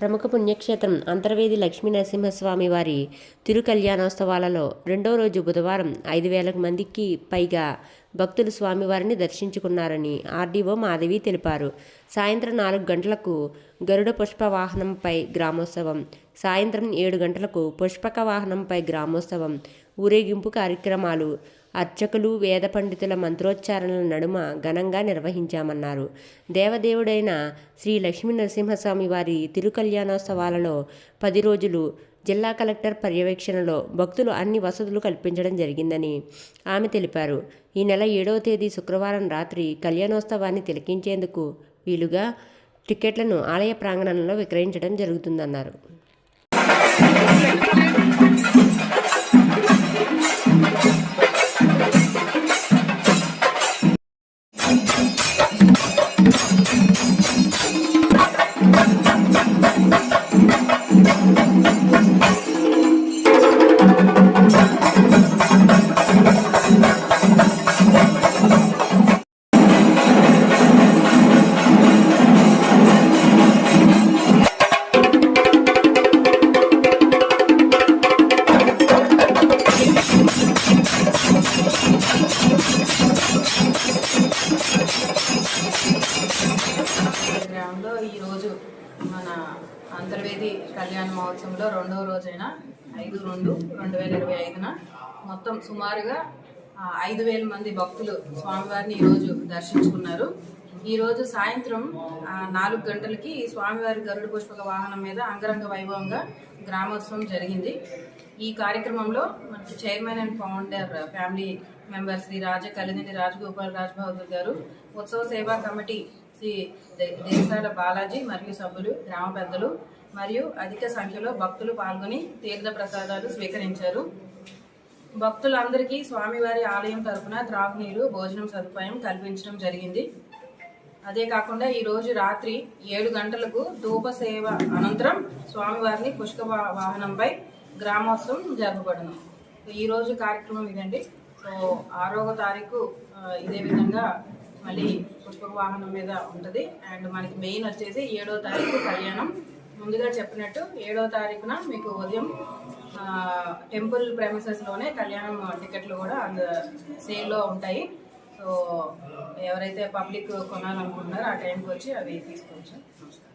ప్రముఖ పుణ్యక్షేత్రం అంతర్వేది లక్ష్మీ నరసింహస్వామి వారి తిరుకల్యాణోత్సవాలలో రెండో రోజు బుధవారం ఐదు వేల మందికి పైగా భక్తులు స్వామివారిని దర్శించుకున్నారని ఆర్డీఓ మాధవి తెలిపారు. సాయంత్రం నాలుగు గంటలకు గరుడ పుష్ప వాహనంపై గ్రామోత్సవం సాయంత్రం ఏడు గంటలకు పుష్పక వాహనంపై గ్రామోత్సవం ఊరేగింపు కార్యక్రమాలు అర్చకులు వేద పండితుల మంత్రోచ్చారణల నడుమ ఘనంగా నిర్వహించామన్నారు. దేవదేవుడైన శ్రీ లక్ష్మీ నరసింహస్వామి వారి తిరుకల్యాణోత్సవాలలో పది రోజులు జిల్లా కలెక్టర్ పర్యవేక్షణలో భక్తులు అన్ని వసతులు కల్పించడం జరిగిందని ఆమె తెలిపారు. ఈ నెల ఏడవ తేదీ శుక్రవారం రాత్రి కళ్యాణోత్సవాన్ని తిలకించేందుకు వీలుగా టికెట్లను ఆలయ ప్రాంగణంలో విక్రయించడం జరుగుతుందన్నారు. గ్రామంలో ఈరోజు మన అంతర్వేది కళ్యాణ మహోత్సవంలో రెండవ రోజైన ఐదు రెండు రెండు వేల ఇరవై ఐదున మొత్తం సుమారుగా ఐదు వేల మంది భక్తులు స్వామివారిని ఈరోజు దర్శించుకున్నారు. ఈరోజు సాయంత్రం నాలుగు గంటలకి స్వామివారి గరుడ పుష్పక వాహనం మీద అంగరంగ వైభవంగా గ్రామోత్సవం జరిగింది. ఈ కార్యక్రమంలో మనకి chairman and founder family member Shri Raja Kalineni Rajagopal Raj Bahadur గారు ఉత్సవ సేవా కమిటీ శ్రీ దేశాల బాలాజీ మరియు సభ్యులు గ్రామ పెద్దలు మరియు అధిక సంఖ్యలో భక్తులు పాల్గొని తీర్థ ప్రసాదాలు స్వీకరించారు. భక్తులందరికీ స్వామివారి ఆలయం తరఫున త్రాగునీరు భోజనం సదుపాయం కల్పించడం జరిగింది. అదే కాకుండా ఈరోజు రాత్రి ఏడు గంటలకు ధూప సేవ అనంతరం స్వామివారిని పుష్క వాహనంపై గ్రామోత్సవం జరపబడును. ఈరోజు కార్యక్రమం ఇదండి. సో ఆరవ తారీఖు ఇదే విధంగా మళ్ళీ పుష్పక వాహనం మీద ఉంటుంది. అండ్ మనకి మెయిన్ వచ్చేసి ఏడో తారీఖు కళ్యాణం ముందుగా చెప్పినట్టు ఏడో తారీఖున మీకు ఉదయం టెంపుల్ ప్రెమిసెస్లోనే కళ్యాణం టికెట్లు కూడా అందు సేల్లో ఉంటాయి. సో ఎవరైతే పబ్లిక్ కొనాలనుకుంటున్నారో ఆ టైంకి వచ్చి అవి తీసుకోవచ్చు. నమస్కారం